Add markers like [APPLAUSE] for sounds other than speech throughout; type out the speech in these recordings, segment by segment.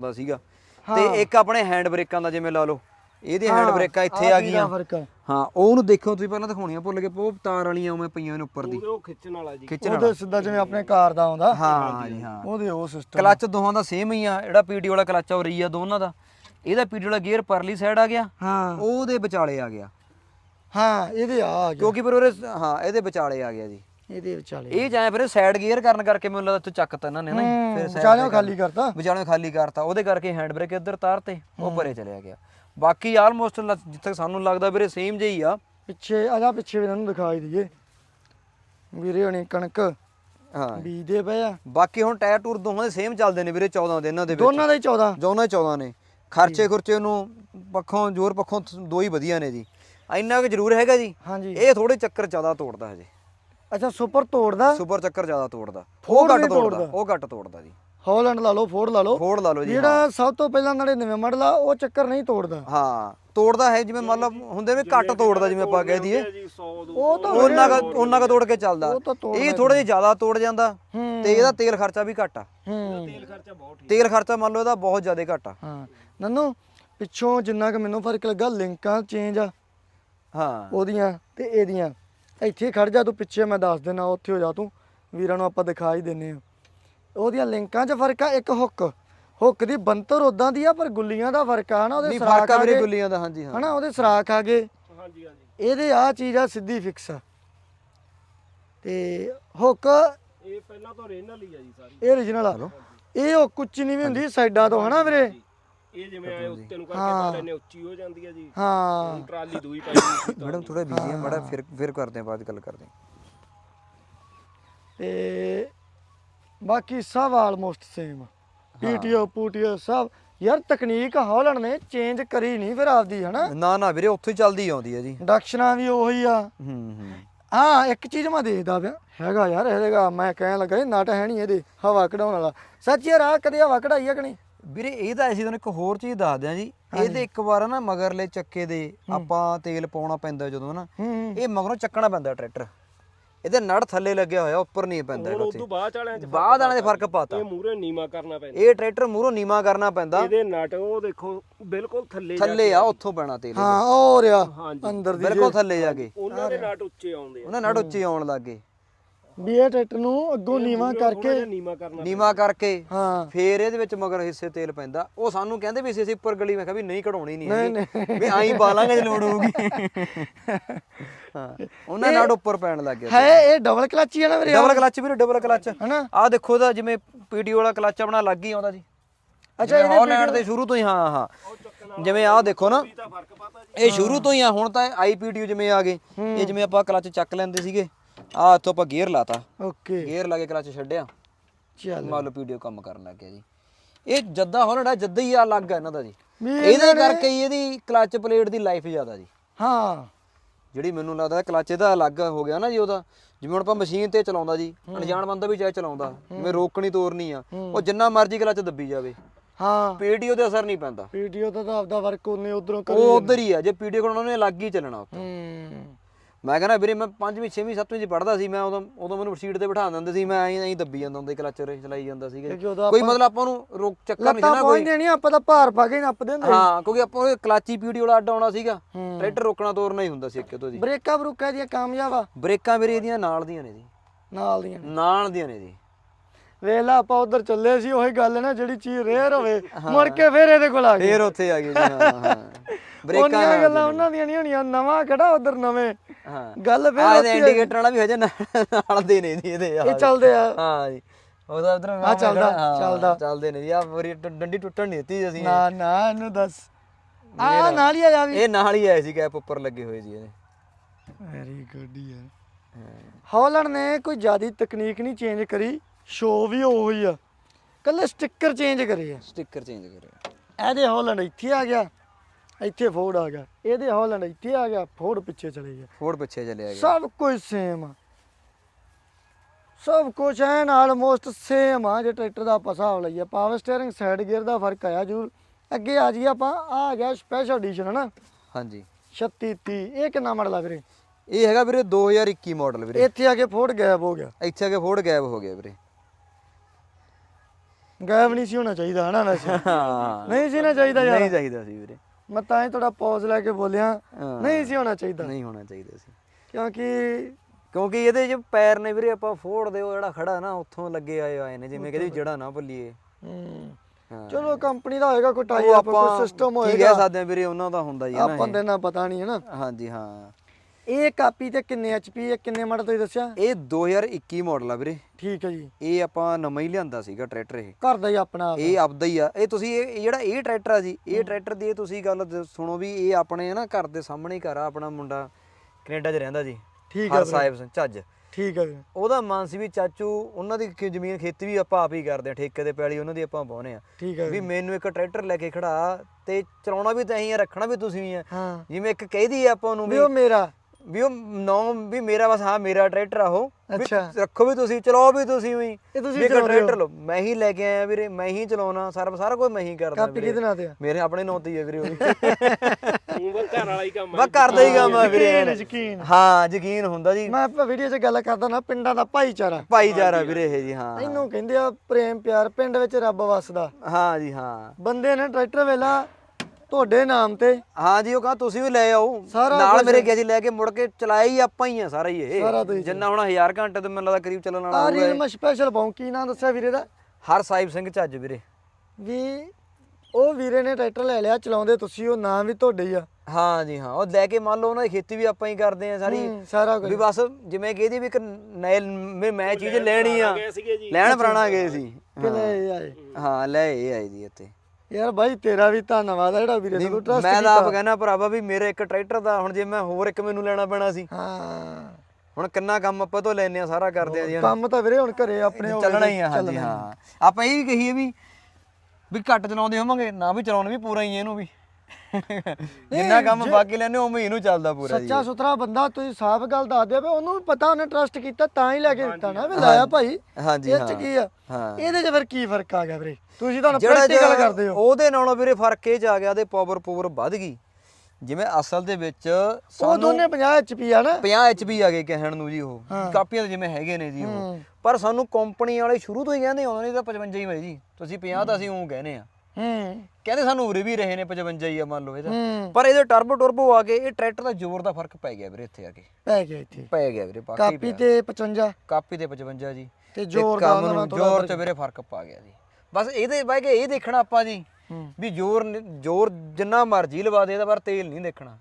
ਦਾ ਸੀਗਾ। ਤੇ ਇੱਕ ਆਪਣੇ ਹੈਂਡ ਬ੍ਰੇਕਾਂ ਦਾ ਜਿਵੇਂ ਲਾ ਲਓ। ਇਹਦੇ ਹੈਂਡ ਬ੍ਰੇਕਾਂ ਇੱਥੇ ਆ ਗਈਆਂ। ਹਾਂ ਉਹਨੂੰ ਦੇਖੋ ਤੁਸੀਂ ਪਹਿਲਾਂ ਦਿਖਾਉਣੀਆਂ ਭੁੱਲ ਗਏ। ਉਹ ਤਾਰ ਵਾਲੀਆਂ ਉਵੇਂ ਪਈਆਂ ਨੇ ਉੱਪਰ ਦੀ। ਉਹ ਖਿੱਚਣ ਵਾਲਾ ਜੀ। ਖਿੱਚਣ ਉਹਦੇ ਸਿੱਧਾ ਜਿਵੇਂ ਆਪਣੇ ਕਾਰ ਦਾ ਆਉਂਦਾ। ਹਾਂ ਜੀ ਹਾਂ। ਉਹਦੇ ਉਹ ਸਿਸਟਮ ਕਲੱਚ ਦੋਹਾਂ ਦਾ ਸੇਮ ਹੀ ਆ। ਜਿਹੜਾ ਪੀਟੀ ਵਾਲਾ ਕਲੱਚ ਆ ਉਹ ਰਹੀ ਆ ਦੋਨਾਂ ਦਾ। ਇਹਦਾ ਪੀਟੀ ਵਾਲਾ ਗੇਅਰ ਪਰਲੀ ਸਾਈਡ ਆ ਗਿਆ। ਹਾਂ। ਉਹਦੇ ਵਿਚਾਲੇ ਆ ਗਿਆ। ਹਾਂ ਇਹਦੇ ਆ ਆ ਗਿਆ। ਕਿਉਂਕਿ ਫਿਰ ਉਹਦੇ ਹਾਂ ਇਹਦੇ ਵਿਚਾਲੇ ਆ ਗਿਆ ਜੀ। ਇਹਦੇ ਵਿਚਾਲੇ ਇਹ ਜਾਏ ਫਿਰ ਸਾਈਡ ਗੇਅਰ ਕਰਨ ਕਰਕੇ ਮੈਨੂੰ ਲੱਗਦਾ ਇੱਥੋਂ ਚੱਕਤਾ ਇਹਨਾਂ ਨੇ ਨਾ ਫਿਰ ਤੇ ਖਾਲੀ ਕਰਤਾ। ਵਿਚਾਲਿਓਂ ਖਾਲੀ ਕਰਤਾ। ਉਹਦੇ ਕਰਕੇ ਹੈਂਡ ਬ੍ਰੇਕ ਇੱਧਰ ਤਾਰਤੇ ਉਹ ਪਰੇ ਚਲਿਆ ਗਿਆ। ਬਾਕੀ ਆਲਮੋਸਟ ਜਿੱਥੇ ਸਾਨੂੰ ਲੱਗਦਾ ਵੀਰੇ ਸੇਮ ਜਿਹੀ ਆ। ਪਿੱਛੇ ਆ ਜਾ ਪਿੱਛੇ ਵੀ ਇਹਨਾਂ ਨੂੰ ਦਿਖਾਈ ਦਈਏ। ਵੀਰੇ ਹਣੀ ਕਣਕ ਹਾਂ। ਬੀਜਦੇ ਪਏ ਆ। ਬਾਕੀ ਹੁਣ ਟਾਇਰ ਟੂਰ ਦੋਹਾਂ ਦੇ ਸੇਮ ਚੱਲਦੇ ਨੇ ਵੀਰੇ 14 ਦੇ ਇਹਨਾਂ ਦੇ ਵਿੱਚ। ਦੋਨਾਂ ਦਾ ਹੀ 14 ਦੋਨਾਂ ਹੀ 14 ਨੇ। ਖਰਚੇ ਖੁਰਚੇ ਨੂੰ ਪੱਖੋਂ ਜ਼ੋਰ ਪੱਖੋਂ ਦੋ ਹੀ ਵਧੀਆ ਨੇ ਜੀ। ਇੰਨਾ ਕੁ ਜ਼ਰੂਰ ਹੈਗਾ ਜੀ। ਹਾਂਜੀ। ਇਹ ਥੋੜੇ ਚੱਕਰ ਜ਼ਿਆਦਾ ਤੋੜਦਾ ਹਜੇ। ਅੱਛਾ ਸੁਪਰ ਤੋੜਦਾ? ਸੁਪਰ ਚੱਕਰ ਜ਼ਿਆਦਾ ਤੋੜਦਾ। ਉਹ ਘੱਟ ਤੋੜਦਾ ਤੋੜਦਾ। ਉਹ ਘੱਟ ਤੋੜਦਾ ਜੀ। ਹਾਲੈਂਡ ਲਾ ਲਓ ਫੋਰਡ ਲਾ ਲਓ। ਫੋੜ ਲਾ ਲਓ ਜੀ ਜਿਹੜਾ ਸਭ ਤੋਂ ਪਹਿਲਾਂ 99 ਮਾਡਲ ਆ ਉਹ ਚੱਕਰ ਨਹੀਂ ਤੋੜਦਾ। ਹਾਂ ਤੋੜਦਾ ਹੈ ਜਿਵੇਂ ਮੰਨ ਲਓ ਹੁੰਦੇ ਵੀ ਘੱਟ ਤੋੜਦਾ ਜਿਵੇਂ ਆਪਾਂ ਕਹਿ ਦਈਏ। ਜੀ 100 ਉਹ ਤਾਂ ਉਹਨਾਂ ਦਾ ਉਹਨਾਂ ਦਾ ਤੋੜ ਕੇ ਚੱਲਦਾ। ਉਹ ਤਾਂ ਤੋੜਨਾ ਇਹ ਥੋੜਾ ਜਿਹਾ ਜ਼ਿਆਦਾ ਤੋੜ ਜਾਂਦਾ ਹੂੰ। ਤੇ ਇਹਦਾ ਤੇਲ ਖਰਚਾ ਵੀ ਘੱਟ ਆ। ਹੂੰ। ਤੇਲ ਖਰਚਾ ਬਹੁਤ ਠੀਕ ਤੇਲ ਖਰਚਾ ਮੰਨ ਲਓ ਇਹਦਾ ਬਹੁਤ ਜ਼ਿਆਦਾ ਘੱਟ ਆ। ਹਾਂ। ਨੰਨੂ ਪਿੱਛੋਂ ਜਿੰਨਾ ਕਿ ਮੈਨੂੰ ਫ਼ਰਕ ਲੱਗਾ ਲਿੰਕਾਂ ਚੇਂਜ ਆ। ਹਾਂ। ਉਹਦੀਆਂ ਤੇ ਇਹਦੀਆਂ। ਇੱਥੇ ਖੜ ਜਾ ਤੂੰ ਪਿੱਛੇ ਮੈਂ ਦੱਸ ਦੇਣਾ ਉੱਥੇ ਹੋ ਜਾ ਤੂੰ। ਵੀਰਾਂ ਨੂੰ ਆਪਾਂ ਦਿਖਾ ਹੀ ਦਿੰਨੇ ਆ ਉਹਦੀਆਂ ਲਿੰਕਾਂ 'ਚ ਫ਼ਰਕ ਆ ਇੱਕ ਹੁੱਕ। ਹੁੱਕ ਦੀ ਬੰਤਰ ਉਦਾਂ ਦੀ ਆ ਪਰ ਗੁੱਲੀਆਂ ਦਾ ਫ਼ਰਕ ਆ ਨਾ ਉਹਦੇ ਨਹੀਂ ਫ਼ਰਕ ਆ ਵੀਰੇ ਗਏ। ਗੁੱਲੀਆਂ ਦਾ ਹਾਂਜੀ ਹਾਂ। ਹਨਾ ਉਹਦੇ ਸਰਾਖ ਆ ਗਏ। ਹਾਂਜੀ ਹਾਂਜੀ। ਇਹਦੇ ਆ ਚੀਜ਼ ਆ ਸਿੱਧੀ ਫਿਕਸ ਆ। ਤੇ ਹੁੱਕ ਇਹ ਪਹਿਲਾਂ ਤੋਂ ਰੀਨਲ ਹੀ ਆ ਜੀ ਸਾਰੀ। ਇਹ origignal ਆ। ਇਹ ਹੁੱਕ ਉੱਚੀ ਨਹੀਂ ਹੁੰਦੀ ਸਾਈਡਾਂ ਤੋਂ ਹਨਾ ਵੀਰੇ? ਇਹ ਜਿਵੇਂ ਆਏ ਉੱਤੇ ਨੂੰ ਕਰਕੇ ਪਾ ਲੈਨੇ ਉੱਚੀ ਹੋ ਜਾਂਦੀ ਆ ਜੀ। ਹਾਂ। ਹੁਣ ਟਰਾਲੀ ਦੂਈ ਪਾਈ ਹੋਈ ਸੀ ਮੈਡਮ ਥੋੜਾ ਬਿਜ਼ੀ ਆ ਮੜਾ ਫਿਰ ਫਿਰ ਕਰਦੇ ਆ ਬਾਅਦ 'ਚ ਗੱਲ ਕਰਦੇ ਆ ਤੇ ਬਾਕੀ ਸਭ ਆਲਮੋਸਟ ਸੇਮ ਪੀਟੀਓ ਪੂਟੀਓ ਸਭ। ਯਾਰ ਤਕਨੀਕ ਹਾਲੈਂਡ ਨੇ ਚੇਂਜ ਕਰੀ ਨਹੀਂ ਫਿਰ ਆਪਦੀ ਹਨਾ? ਨਾ ਨਾ ਵੀਰੇ ਉੱਥੋਂ ਹੀ ਚੱਲਦੀ ਆਉਂਦੀ ਹੈ ਜੀ। ਇੰਡਕਸ਼ਨਾਂ ਵੀ ਉਹੀ ਆ। ਹੂੰ ਹੂੰ। ਹਾਂ ਇੱਕ ਚੀਜ਼ ਮੈਂ ਦੇਖਦਾ ਪਿਆ। ਹੈਗਾ ਯਾਰ ਇਹਦੇਗਾ ਮੈਂ ਕਹਿਣ ਲੱਗਾ ਇਹ ਨਟ ਹੈ ਨਹੀਂ ਇਹਦੇ ਹਵਾ ਕਢਾਉਣ ਵਾਲਾ। ਸੱਚ ਯਾਰ ਆ ਕਦੇ ਹਵਾ ਕਢਾਈ ਆ ਕਿ ਨਹੀਂ? ਵੀਰੇ ਇਹ ਤਾਂ ਅਸੀਂ ਤੁਹਾਨੂੰ ਇੱਕ ਹੋਰ ਚੀਜ਼ ਦੱਸਦੇ ਆ ਜੀ। ਇਹਦੇ ਇੱਕ ਵਾਰ ਨਾ ਮਗਰਲੇ ਚੱਕੇ ਦੇ ਆਪਾਂ ਤੇਲ ਪਾਉਣਾ ਪੈਂਦਾ ਜਦੋਂ ਨਾ। ਇਹ ਮਗਰੋਂ ਚੱਕਣਾ ਪੈਂਦਾ ਟਰੈਕਟਰ। ਇਹਦੇ ਨੜ ਥੱਲੇ ਲੱਗਿਆ ਹੋਇਆ ਉੱਪਰ ਨਹੀਂ ਪੈਂਦਾ ਉਦੋਂ ਉੱਥੇ ਬਾਅਦ ਵਾਲਿਆਂ ਚ ਬਾਅਦ ਵਾਲੇ ਦੇ ਫ਼ਰਕ ਪਾਤਾ। ਇਹ ਮੂਰੇ ਨੀਮਾ ਕਰਨਾ ਪੈਂਦਾ। ਇਹ ਟਰੈਕਟਰ ਮੂਹਰੋਂ ਨੀਵਾ ਕਰਨਾ ਪੈਂਦਾ। ਇਹਦੇ ਨਟ ਉਹ ਦੇਖੋ ਬਿਲਕੁਲ ਥੱਲੇ ਥੱਲੇ ਆ ਉੱਥੋਂ ਪੈਣਾ ਤੇਲ ਹਾਂ ਉਹ ਰਿਹਾ ਹਾਂਜੀ। ਅੰਦਰ ਦੀ ਬਿਲਕੁਲ ਥੱਲੇ ਜਾ ਕੇ। ਉਹਨਾਂ ਦੇ ਨਟ ਉੱਚੇ ਆਉਂਦੇ ਆ। ਉਹਨਾਂ ਨੜ ਉੱਚੇ ਆਉਣ ਲੱਗੇ ਵੀ ਇਹ ਟਰੈਕਟਰ ਨੂੰ ਅੱਗੋਂ ਨੀਵਾ ਕਰਕੇ ਕਰਨਾ ਨੀਵਾ ਕਰਕੇ ਹਾਂ। ਫੇਰ ਇਹਦੇ ਵਿੱਚ ਮਗਰ ਹਿੱਸੇ ਤੇਲ ਪੈਂਦਾ। ਉਹ ਸਾਨੂੰ ਕਹਿੰਦੇ ਵੀ ਅਸੀਂ ਅਸੀਂ ਉੱਪਰ ਗਲੀ ਮੈਂ ਕਿਹਾ ਵੀ ਨਹੀਂ ਕਢਾਉਣੀ ਨਹੀਂ ਨਹੀਂ, ਹੈਗੀ ਵੀ ਆਈ ਪਾ ਲਾਂਗੇ ਜੇ ਲੋੜ ਹੋਊਗੀ। ਹਾਂ। ਉਹਨਾਂ ਨਾਲ ਉੱਪਰ ਪੈਣ ਲੱਗ ਗਿਆ। ਹੈ ਇਹ ਡਬਲ ਕਲਚ ਹੀ ਆ ਨਾ ਵੀਰੇ ਡਬਲ ਕਲੱਚ ਵੀਰੇ ਡਬਲ ਕਲੱਚ ਹਨਾ? ਆਹ ਦੇਖੋ ਦਾ ਜਿਵੇਂ ਪੀਟੀ ਵਾਲਾ ਕਲੱਚ ਆਪਣਾ ਲੱਗ ਹੀ ਆਉਂਦਾ ਜੀ। ਅੱਛਾ ਅੱਛਾ ਹਾਲੈਂਡ ਦੇ ਸ਼ੁਰੂ ਤੋਂ ਹੀ ਹਾਂ ਹਾਂ। ਜਿਵੇਂ ਆਹ ਦੇਖੋ ਨਾ ਇਹ ਸ਼ੁਰੂ ਤੋਂ ਹੀ ਆ ਹੁਣ ਤਾਂ ਆਈਪੀਟੀਯੂ ਜਿਵੇਂ ਆ ਗਏ। ਇਹ ਜਿਵੇਂ ਆਪਾਂ ਕਲੱਚ ਚੱਕ ਲੈਂਦੇ ਸੀਗੇ। ਆਹ ਇੱਥੋਂ ਆਪਾਂ ਗੇਅਰ ਲਾਤਾ। ਓਕੇ ਗੇਅਰ ਲਾ ਕੇ ਕਲੱਚ ਛੱਡਿਆ। ਚੱਲ। ਮੰਨ ਲਓ ਪੀਡੀਓ ਕੰਮ ਕਰਨ ਲੱਗ ਗਿਆ ਜੀ। ਇਹ ਜੱਦਾ ਹਾਲੈਂਡ ਆ ਜੱਦਾ ਹੀ ਆ ਅਲੱਗ ਆ ਇਹਨਾਂ ਦਾ ਜੀ। ਇਹਦੇ ਕਰਕੇ ਹੀ ਇਹਦੀ ਕਲੱਚ ਪਲੇਟ ਦੀ ਲਾਈਫ ਜ਼ਿਆਦਾ ਜੀ। ਹਾਂ। ਜਿਹੜੀ ਮੈਨੂੰ ਲੱਗਦਾ ਕਲੱਚ ਇਹਦਾ ਅਲੱਗ ਹੋ ਗਿਆ ਨਾ ਜੀ ਉਹਦਾ। ਜਿਵੇਂ ਹੁਣ ਆਪਾਂ ਮਸ਼ੀਨ ਤੇ ਚਲਾਉਂਦਾ ਜੀ ਅਣਜਾਣ ਬੰਦਾ ਵੀ ਚਾਹੇ ਚਲਾਉਂਦਾ ਜਿਵੇਂ ਰੋਕਣੀ ਤੋਰਨੀ ਆ ਉਹ ਜਿੰਨਾ ਮਰਜ਼ੀ ਕਲੱਚ ਦੱਬੀ ਜਾਵੇ। ਹਾਂ। ਪੀਡੀਓ ਤੇ ਅਸਰ ਨਹੀਂ ਪੈਂਦਾ। ਪੀਟੀਓ ਤਾਂ ਆਪਦਾ ਵਰਕ ਉਹਨੇ ਉਧਰੋਂ ਕਰ ਉਹ ਉਧਰ ਹੀ ਆ ਜੇ ਪੀਡੀਓ ਕੋਲ ਉਹਨੇ ਅਲੱਗ ਹੀ ਚੱਲਣਾ ਉੱਥੇ। ਹੂੰ। ਮੈਂ ਕਹਿੰਦਾ ਵੀਰੇ ਮੈਂ 5ਵੀਂ 6ਵੀਂ 7ਵੀਂ ਚ ਪੜਦਾ ਸੀ ਮੈਂ ਉਦੋਂ ਉਦੋਂ ਮੈਨੂੰ ਸੀਟ ਤੇ ਬਿਠਾ ਦਿੰਦੇ ਸੀ ਮੈਂ ਐਂ ਐਂ ਦੱਬੀ ਜਾਂਦਾ ਹੁੰਦਾ ਕਲੱਚ ਚਲਾਈ ਜਾਂਦਾ ਸੀਗਾ। ਕੋਈ ਮਤਲਬ ਆਪਾਂ ਨੂੰ ਰੋਕ ਚੱਕਰ ਨਹੀਂ ਸੀ ਨਾ ਕੋਈ। ਨਹੀਂ ਆਪਾਂ ਤਾਂ ਭਾਰ ਪਾ ਕੇ ਨੱਪਦੇ ਹੁੰਦੇ ਹਾਂ ਕਿਉਂਕਿ ਆਪਾਂ ਉਹ ਕਲਾਚੀ ਪੀਡੀਓ ਵਾਲਾ ਅੱਡ ਆਉਣਾ ਸੀਗਾ। ਟਰੈਕਟਰ ਰੋਕਣਾ ਤੋਰਨਾ ਹੀ ਹੁੰਦਾ ਸੀ ਇੱਕ ਤੋਂ ਜੀ। ਬ੍ਰੇਕਾਂ ਬਰੂਕਾਂ ਦੀਆਂ ਕਾਮਯਾਬ ਆ। ਬ੍ਰੇਕਾਂ ਵੀਰੇ ਇਹਦੀਆਂ ਨਾਲ ਦੀਆਂ ਨੇ ਜੀ। ਨਾਲ ਦੀਆਂ ਨਾਲ ਦੀਆਂ ਨੇ ਜੀ। ਵੇਖ ਲਾ ਆਪਾਂ ਉਧਰ ਚੱਲੇ ਸੀ ਉਹੀ ਗੱਲ ਨਾ ਜਿਹੜੀ ਚੀਜ਼ ਰੇਅਰ ਹੋਵੇ ਮੁੜ ਕੇ ਫੇਰ ਇਹਦੇ ਕੋਲ ਆ ਗਏ ਫੇਰ ਉੱਥੇ ਆ ਗਏ ਜੀ ਹਾਂ ਹਾਂ। [LAUGHS] ਬ੍ਰੇਕਾਂ ਗੱਲਾਂ ਉਹਨਾਂ ਦੀਆਂ ਨਹੀਂ ਹੋਣੀਆਂ ਨਵਾਂ ਕਿਹੜਾ ਉਧਰ ਨਵੇਂ? ਹਾਂ। ਗੱਲ ਫੇਰ ਇਹਦੇ ਇੰਡੀਕੇਟਰ ਵਾਲਾ ਵੀ ਹਜੇ ਨਾਲ ਨਾਲ ਦੇ ਨੇ ਜੀ ਇਹਦੇ ਇਹ ਚੱਲਦੇ ਆ। ਹਾਂ ਜੀ। ਉਹਦਾ ਉਧਰ ਆਹ ਚੱਲਦਾ, ਚੱਲਦਾ। ਚੱਲਦੇ ਨੇ ਜੀ। ਆ ਮੇਰੀ ਡ- ਡੰਡੀ ਟੁੱਟਣ ਨਹੀਂ ਦਿੱਤੀ ਅਸੀਂ। ਨਾ ਨਾ ਇਹਨੂੰ ਦੱਸ। ਆ ਨਾਲ ਹੀ ਆ ਜਾ ਵੀ। ਇਹ ਨਾਲ ਹੀ ਆਏ ਸੀ ਕੈਪ ਉੱਪਰ ਲੱਗੇ ਹੋਏ ਜੀ ਇਹਦੇ। ਵੈਰੀ ਗੁੱਡ ਯਾਰ ਹਾਲੈਂਡ ਨੇ ਕੋਈ ਜ਼ਿਆਦੀ ਤਕਨੀਕ ਨਹੀਂ ਚੇਂਜ ਕਰੀ। ਸ਼ੋ ਵੀ ਉਹੀ ਆ। ਕੱਲੇ ਸਟicker ਚੇਂਜ ਕਰੇ ਆ। ਸਟicker ਚੇਂਜ ਕਰਿਆ ਇਹਦੇ ਹਾਲੈਂਡ ਇੱਥੇ ਆ ਗਿਆ। ਇੱਥੇ ਫੋਰਡ ਆ ਗਿਆ। ਇਹਦੇ ਹਾਲੈਂਡ ਇੱਥੇ ਆ ਗਿਆ ਫੋਰਡ ਪਿੱਛੇ ਚਲੇ ਗਿਆ। ਫੋੜ ਪਿੱਛੇ ਚੱਲਿਆ ਗਿਆ। ਸਭ ਕੁਝ ਸੇਮ ਆ। ਸਭ ਕੁਝ ਐਨ ਆਲਮੋਸਟ ਸੇਮ ਆ ਜੇ ਟਰੈਕਟਰ ਦਾ ਆਪਾਂ ਹਿਸਾਬ ਲਈਏ। ਪਾਵਰ ਸਟੀਅਰਿੰਗ ਸਾਈਡ ਗੇਅਰ ਦਾ ਫ਼ਰਕ ਆਇਆ ਜ਼ਰੂਰ। ਅੱਗੇ ਆ ਜੀ ਆਪਾਂ ਆ ਆ ਗਿਆ ਸਪੈਸ਼ਲ ਐਡੀਸ਼ਨ ਹਨਾ? ਹਾਂਜੀ। 36 30 ਇਹ ਕਿੰਨਾ ਮਾਡਲ ਆ ਵੀਰੇ? ਇਹ ਹੈਗਾ ਵੀਰੇ 2021 ਮਾਡਲ ਵੀਰੇ। ਇੱਥੇ ਆ ਕੇ ਫੋਰਡ ਗਾਇਬ ਹੋ ਗਿਆ। ਇੱਥੇ ਆ ਕੇ ਫੋੜ ਗਾਇਬ ਹੋ ਗਿਆ ਵੀਰੇ। ਗਾਇਬ ਨਹੀਂ ਸੀ ਹੋਣਾ ਚਾਹੀਦਾ ਹਨਾ ਹਾਂ। ਨਹੀਂ ਸੀ ਨਾ ਚਾਹੀਦਾ ਯਾਰ। ਨਹੀਂ ਚਾਹੀਦਾ ਸੀ ਵੀਰੇ। ਮੈਂ ਤਾਂ ਹੀ ਥੋੜਾ ਪੌਜ਼ ਲੈ ਕੇ ਬੋਲਿਆ। ਹਾਂ। ਨਹੀਂ ਸੀ ਹੋਣਾ ਚਾਹੀਦਾ। ਨਹੀਂ ਹੋਣਾ ਚਾਹੀਦਾ ਸੀ। ਕਿਉਂਕਿ ਕਿਉਂਕਿ ਇਹਦੇ ਚ ਪੈਰ ਨੇ ਵੀਰੇ ਆਪਾਂ ਫੋੜਦੇ ਉਹ ਜਿਹੜਾ ਖੜਾ ਨਾ ਉੱਥੋਂ ਲੱਗੇ ਆਏ ਆਏ ਨੇ ਜਿਵੇਂ ਕਹਿੰਦੇ ਜੜਾ ਨਾ ਭੁੱਲੀਏ। ਹਾਂ। ਚਲੋ ਕੰਪਨੀ ਦਾ ਹੋਏਗਾ ਕੋਈ ਟਾਈ ਉਹ ਅਪ ਕੋਈ ਸਿਸਟਮ ਕੀ ਕਹਿ ਹੋਏਗਾ। ਸਕਦੇ ਆ ਵੀਰੇ ਉਹਨਾਂ ਦਾ ਹੁੰਦਾ ਹੀ ਹੈ ਆਪਾਂ ਨਾ ਦੇ ਨਾ ਪਤਾ ਨਹੀਂ ਹੈ ਨਾ। ਹਾਂਜੀ ਹਾਂ। ਇਹ ਕਾਪੀ ਤੇ ਕਿੰਨੇ ਐਚਪੀ ਹੈ ਕਿੰਨੇ ਮਾਡਲ ਤੁਸੀਂ ਦੱਸਿਆ? ਇਹ 2021 ਮਾਡਲ ਆ ਵੀਰੇ। ਠੀਕ ਹੈ ਜੀ। ਇਹ ਆਪਾਂ ਨਵਾਂ ਹੀ ਲਿਆਂਦਾ ਸੀਗਾ ਟਰੈਕਟਰ ਇਹ। ਘਰ ਦਾ ਹੀ ਆਪਣਾ ਇਹ ਆਪਦਾ ਹੀ ਆ। ਇਹ ਤੁਸੀਂ ਇਹ ਜਿਹੜਾ ਇਹ ਟਰੈਕਟਰ ਆ ਜੀ ਇਹ ਟਰੈਕਟਰ ਦੀ ਇਹ ਤੁਸੀਂ ਗੱਲ ਦ- ਸੁਣੋ ਵੀ ਇਹ ਆਪਣੇ ਨਾ ਘਰ ਦੇ ਸਾਹਮਣੇ ਹੀ ਘਰ ਆ ਆਪਣਾ ਮੁੰਡਾ ਕੈਨੇਡਾ 'ਚ ਰਹਿੰਦਾ ਜੀ। ਠੀਕ ਵੀਰੇ। ਸਾਹਿਬ ਸਿੰਘ ਝੱਜ। ਠੀਕ ਹੈ ਉਹਦਾ ਮਨ ਸੀ ਵੀ ਚਾਚੂ ਉਹਨਾਂ ਦੀ ਜ਼ਮੀਨ ਖੇਤੀ ਵੀ ਆਪਾਂ ਆਪ ਹੀ ਕਰਦੇ ਆ ਠੇਕੇ ਤੇ ਪੈਲੀ ਉਹਨਾਂ ਦੀ ਆਪਾਂ ਪਾਉਨੇ ਆ। ਹੈ ਵੀ ਮੈਨੂੰ ਇੱਕ ਟਰੈਕਟਰ ਲੈ ਕੇ ਖੜਾ ਤੇ ਚਲਾਉਣਾ ਵੀ ਤਾਂ ਹੀ ਆ ਰੱਖਣਾ ਵੀ ਤੁਸੀਂ ਹੀ ਆ। ਹਾਂ। ਜਿਵੇਂ ਇੱਕ ਕਹਿਦੀ ਆ ਆਪਾਂ ਨੂੰ ਵੀ ਉਹ ਮੇਰਾ। ਵੀ ਉਹ ਨੌ ਵੀ ਮੇਰਾ ਬਸ ਹਾਂ ਮੇਰਾ ਟਰੈਕਟਰ ਆ ਉਹ। ਵੀ ਅੱਛਾ। ਰੱਖੋ ਵੀ ਤੁਸੀਂ ਚਲਾਓ ਵੀ ਤੁਸੀਂ ਹੀ ਇਹ ਤੁਸੀਂ ਵੀ ਇੱਕ ਚਲਾਉਂਦੇ ਹੋ। ਟਰੈਕਟਰ ਲਓ। ਮੈਂ ਹੀ ਲੈ ਕੇ ਆਇਆ ਵੀਰੇ ਮੈਂ ਹੀ ਚਲਾਉਣਾ ਸਾਰਾ ਸਾਰਾ ਕੁਝ ਮੈਂ ਹੀ ਕਰਦਾ ਕਾਪੀ ਕਿਹਦੇ ਨਾਂ ਤੇ ਆ? ਮੇਰੇ ਆਪਣੇ ਨਾਂ ਤੇ ਹੀ ਆ ਵੀਰੇ ਉਹ ਵੀ। ਤੂੰ ਬਸ ਘਰ ਵਾਲਾ ਹੀ ਕੰਮ ਮੈਂ ਕਰਦਾ ਹੀ ਕੰਮ ਆ ਵੀਰੇ ਯਕੀਨ, ਯਕੀਨ। ਹਾਂ ਯਕੀਨ ਹੁੰਦਾ ਜੀ। ਮੈਂ ਆਪਾਂ ਵੀਡੀਓ 'ਚ ਗੱਲ ਕਰਦਾ ਨਾ ਪਿੰਡਾਂ ਦਾ ਭਾਈਚਾਰਾ। ਭਾਈਚਾਰਾ ਵੀਰੇ ਇਹ ਜੀ ਹਾਂ। ਇਹਨੂੰ ਕਹਿੰਦੇ ਆ ਪ੍ਰੇਮ ਪਿਆਰ ਪਿੰਡ ਵਿੱਚ ਰੱਬ ਵਸਦਾ। ਹਾਂ ਜੀ ਹਾਂ। ਬੰਦੇ ਨੇ ਟਰੈਕਟਰ ਵੇਲਾ ਤੁਹਾਡੇ ਨਾਮ ਤੇ। ਹਾਂ ਜੀ ਉਹ ਕਹਾ ਤੁਸੀਂ ਵੀ ਲੈ ਆਓ। ਸਾਰਾ ਨਾਲ ਕੁਛ- ਮੇਰੇ ਗਿਆ ਜੀ ਲੈ ਕੇ ਮੁੜ ਕੇ ਚਲਾਇਆ ਹੀ ਆਪਾਂ ਹੀ ਆ ਸਾਰਾ ਹੀ ਇਹ। ਤੁਸੀਂ। ਜਿੰਨਾ ਹੁਣ 1000 ਘੰਟੇ ਤੇ ਮੈਨੂੰ ਲੱਗਦਾ ਕਰੀਬ ਚੱਲਣ ਵਾਲਾ ਆ ਰੀਲ ਇਹ। ਮੈਂ ਸਪੈਸ਼ਲ ਪਾਉਂ ਕੀ ਨਾਂ ਦੱਸਿਆ ਵੀਰੇ ਦਾ? ਹਰ ਸਾਹਿਬ ਸਿੰਘ ਝੱਜ ਵੀਰੇ। ਵੀ ਉਹ ਵੀਰੇ ਨੇ ਟਰੈਕਟਰ ਲੈ ਲਿਆ ਚਲਾਉਂਦੇ ਤੁਸੀਂ ਉਹ ਨਾਮ ਵੀ ਤੁਹਾਡੇ ਹੀ ਆ। ਹਾਂ ਜੀ ਹਾਂ। ਉਹ ਲੈ ਕੇ ਮੰਨ ਲਓ ਉਹਨਾਂ ਦੀ ਖੇਤੀ ਵੀ ਆਪਾਂ ਹੀ ਕਰਦੇ ਆ ਸਾਰੀ। ਹੂੰ, ਸਾਰਾ ਕੁਝ ਵੀ ਬਸ ਜਿਵੇਂ ਕਿ ਇਹਦੀ ਵੀ ਇੱਕ ਨੈ ਮੈਂ- ਮੈਂ ਚੀਜ਼ ਲੈਣੀ ਆ। ਲੈਣ ਪੁਰਾਣਾ ਗਏ ਸੀ। ਕਿ ਲੈ ਇਹ ਆਏ। ਹਾਂ ਲੈ ਇਹ ਆਏ ਜੀ ਇੱਥੇ। ਯਾਰ ਬਾਈ ਤੇਰਾ ਵੀ ਧੰਨਵਾਦ ਆ ਜਿਹੜਾ ਵੀਰੇ ਨੇ ਟਰਸਟ ਮੈਂ ਤਾਂ ਆਪ ਕਹਿੰਦਾ ਭਰਾਵਾ ਵੀ ਮੇਰੇ ਇੱਕ ਟਰੈਕਟਰ ਦਾ ਹੁਣ ਜੇ ਮੈਂ ਹੋਰ ਇੱਕ ਮੈਨੂੰ ਲੈਣਾ ਪੈਣਾ ਸੀ। ਹਾਂ। ਹੁਣ ਕਿੰਨਾ ਕੰਮ ਆਪਾਂ ਤੋਂ ਲੈਨੇ ਆ ਸਾਰਾ ਕਰਦੇ ਆ ਜੀ ਕੰਮ ਤਾਂ ਵੀਰੇ ਹੁਣ ਘਰੇ ਆਪਣੇ ਚੱਲਣਾ ਹੀ ਆ ਹਾਂਜੀ ਹਾਂ ਆਪਾਂ ਇਹ ਵੀ ਕਹੀਏ ਵੀ ਵੀ ਘੱਟ ਚਲਾਉਂਦੇ ਹੋਵਾਂਗੇ ਨਾ ਵੀ ਚਲਾਉਣ ਵੀ ਪੂਰਾ ਹੀ ਇਹਨੂੰ ਵੀ। ਜਿੰਨਾ ਕੰਮ ਬਾਕੀ ਲੈਨੇ ਉਵੇਂ ਹੀ ਇਹਨੂੰ ਚੱਲਦਾ ਪੂਰਾ ਜੀ। ਸੱਚਾ ਸੁਥਰਾ ਬੰਦਾ ਤੁਸੀਂ ਸਾਫ਼ ਗੱਲ ਦੱਸ ਦਿਓ ਵੀ ਉਹਨੂੰ ਵੀ ਪਤਾ ਉਹਨੇ ਟਰਸਟ ਕੀਤਾ ਤਾਂ ਹੀ ਲੈ ਕੇ ਦਿੱਤਾ ਨਾ ਵੀ ਲਾਇਆ ਭਾਈ ਹਾਂਜੀ ਇਹ ਹਾਂ ਚ ਕੀ ਆ? ਹਾਂ। ਇਹਦੇ 'ਚ ਫਿਰ ਕੀ ਫ਼ਰਕ ਆ ਗਿਆ ਵੀਰੇ? ਤੁਸੀਂ ਤਾਂ ਜਿਹੜਾ ਪ੍ਰੈਕਟੀਕਲ ਜੇ ਕਰਦੇ ਹੋ। ਉਹਦੇ ਨਾਲੋਂ ਵੀਰੇ ਫ਼ਰਕ ਇਹ ਚ ਆ ਗਿਆ ਤੇ ਪਾਵਰ ਪਾਵਰ ਵੱਧ ਗਈ। ਜਿਵੇਂ ਅਸਲ ਦੇ ਵਿੱਚ ਉਹ ਸਾਨੂੰ ਦੋਨੇ 50 ਐਚਪੀ ਆ ਨਾ। 50 ਐਚਪੀ ਆ ਗਏ ਕਹਿਣ ਨੂੰ ਜੀ ਉਹ। ਕਾਪੀਆਂ ਤੇ ਜਿਵੇਂ ਹੈਗੇ ਨੇ ਜੀ ਉਹ। ਹੂੰ। ਪਰ ਸਾਨੂੰ ਕੰਪਨੀ ਵਾਲੇ ਸ਼ੁਰੂ ਤੋਂ ਹੀ ਕਹਿੰਦੇ ਆਉਂਦੇ ਨੇ ਤਾਂ 55 ਹੀ ਹੋਏ ਜੀ। ਤੁਸੀਂ 50 ਤਾਂ ਅਸੀਂ ਉਹ ਕਹਿੰਦੇ ਆ। ਹੂੰ। ਕਹਿੰਦੇ ਸਾਨੂੰ ਉਰੇ ਵੀ ਰਹੇ ਨੇ 55 ਹੀ ਆ ਮੰਨ ਲਓ ਇਹਦਾ ਹੂੰ। ਪਰ ਇਹਦੇ ਟਰਬੋ ਟਰਬੋ ਆ ਕੇ ਇਹ ਟਰੈਕਟਰ ਦਾ ਜ਼ੋਰ ਦਾ ਫ਼ਰਕ ਪੈ ਗਿਆ ਵੀਰੇ ਇੱਥੇ ਆ ਕੇ। ਪੈ ਗਿਆ ਇੱਥੇ। ਪੈ ਗਿਆ ਵੀਰੇ ਬਾਕੀ ਕਾਪੀ ਤੇ 55 ਕਾਪੀ ਤੇ 55 ਜੀ। ਤੇ ਜ਼ੋਰ ਦਾ ਕੰਮ ਉਹਨਾਂ ਨੂੰ ਜ਼ੋਰ ਚ ਵੀਰੇ ਫ਼ਰਕ ਪਾ ਗਿਆ ਜੀ। ਬਸ ਇਹਦੇ ਬਾਈ ਕੇ ਇਹ ਦੇਖਣਾ ਆਪਾਂ ਜੀ ਹੂੰ। ਵੀ ਜ਼ੋਰ ਨੀ- ਜ਼ੋਰ ਜਿੰਨਾ ਮਰਜ਼ੀ ਲਵਾ ਦੇ ਇਹਦਾ ਪਰ ਤੇਲ ਨਹੀਂ ਦੇਖਣਾ।